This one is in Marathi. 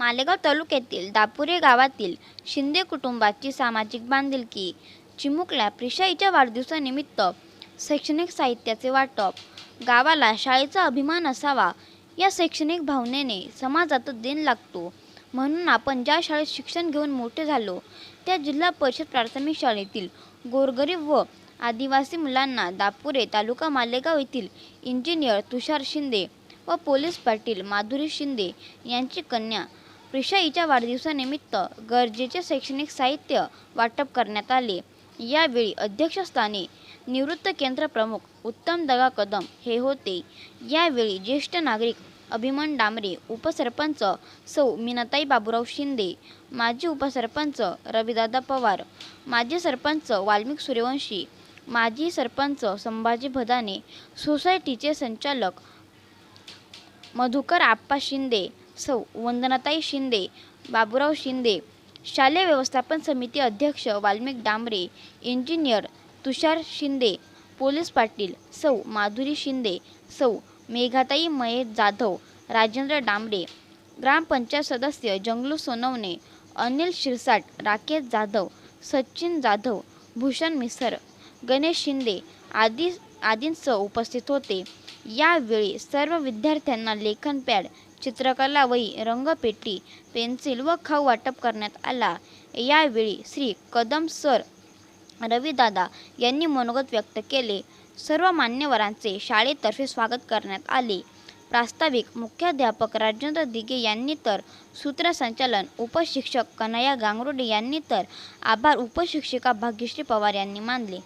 मालेगाव तालुक्यातील दापुरे गावातील शिंदे कुटुंबाची सामाजिक बांधिलकी. चिमुकल्या प्रिशाईच्या वाढदिवसानिमित्त शैक्षणिक साहित्याचे वाटप. गावाला शाळेचा अभिमान असावा या शैक्षणिक भावनेने समाजात दिन लागतो. म्हणून आपण ज्या शाळेत शिक्षण घेऊन मोठे झालो त्या जिल्हा परिषद प्राथमिक शाळेतील गोरगरीब व आदिवासी मुलांना दापुरे तालुका मालेगाव येथील इंजिनियर तुषार शिंदे व पोलीस पाटील माधुरी शिंदे यांची कन्या प्रिशाईच्या वाढदिवसानिमित्त गरजेचे शैक्षणिक साहित्य वाटप करण्यात आले. यावेळी अध्यक्षस्थानी निवृत्त केंद्र प्रमुख उत्तम दगा कदम हे होते. यावेळी ज्येष्ठ नागरिक अभिमन डांबरे उपसरपंच सौ मीनाताई बाबूराव शिंदे माजी उपसरपंच रविदादा पवार माजी सरपंच वाल्मिक सूर्यवंशी माजी सरपंच संभाजी भदाने सोसायटीचे संचालक मधुकर आप्पा शिंदे सौ वंदनाताई शिंदे बाबूराव शिंदे शालेय व्यवस्थापन समिती अध्यक्ष वाल्मिक डांबरे इंजिनियर तुषार शिंदे पोलीस पाटील सौ माधुरी शिंदे सौ मेघाताई महेश जाधव राजेंद्र डांबरे ग्रामपंचायत सदस्य जंगलू सोनवणे अनिल शिरसाट राकेश जाधव सचिन जाधव भूषण मिसर गणेश शिंदे आदी आदींसह उपस्थित होते. यावेळी सर्व विद्यार्थ्यांना लेखन पॅड चित्रकला वही रंगपेटी पेन्सिल व खाऊ वाटप करण्यात आला. यावेळी श्री कदम सर रविदादा यांनी मनोगत व्यक्त केले. सर्व मान्यवरांचे शाळेतर्फे स्वागत करण्यात आले. प्रास्ताविक मुख्याध्यापक राजेंद्र दिगे यांनी तर सूत्रसंचालन उपशिक्षक कन्हैया गांगरोडे यांनी तर आभार उपशिक्षिका भाग्यश्री पवार यांनी मानले.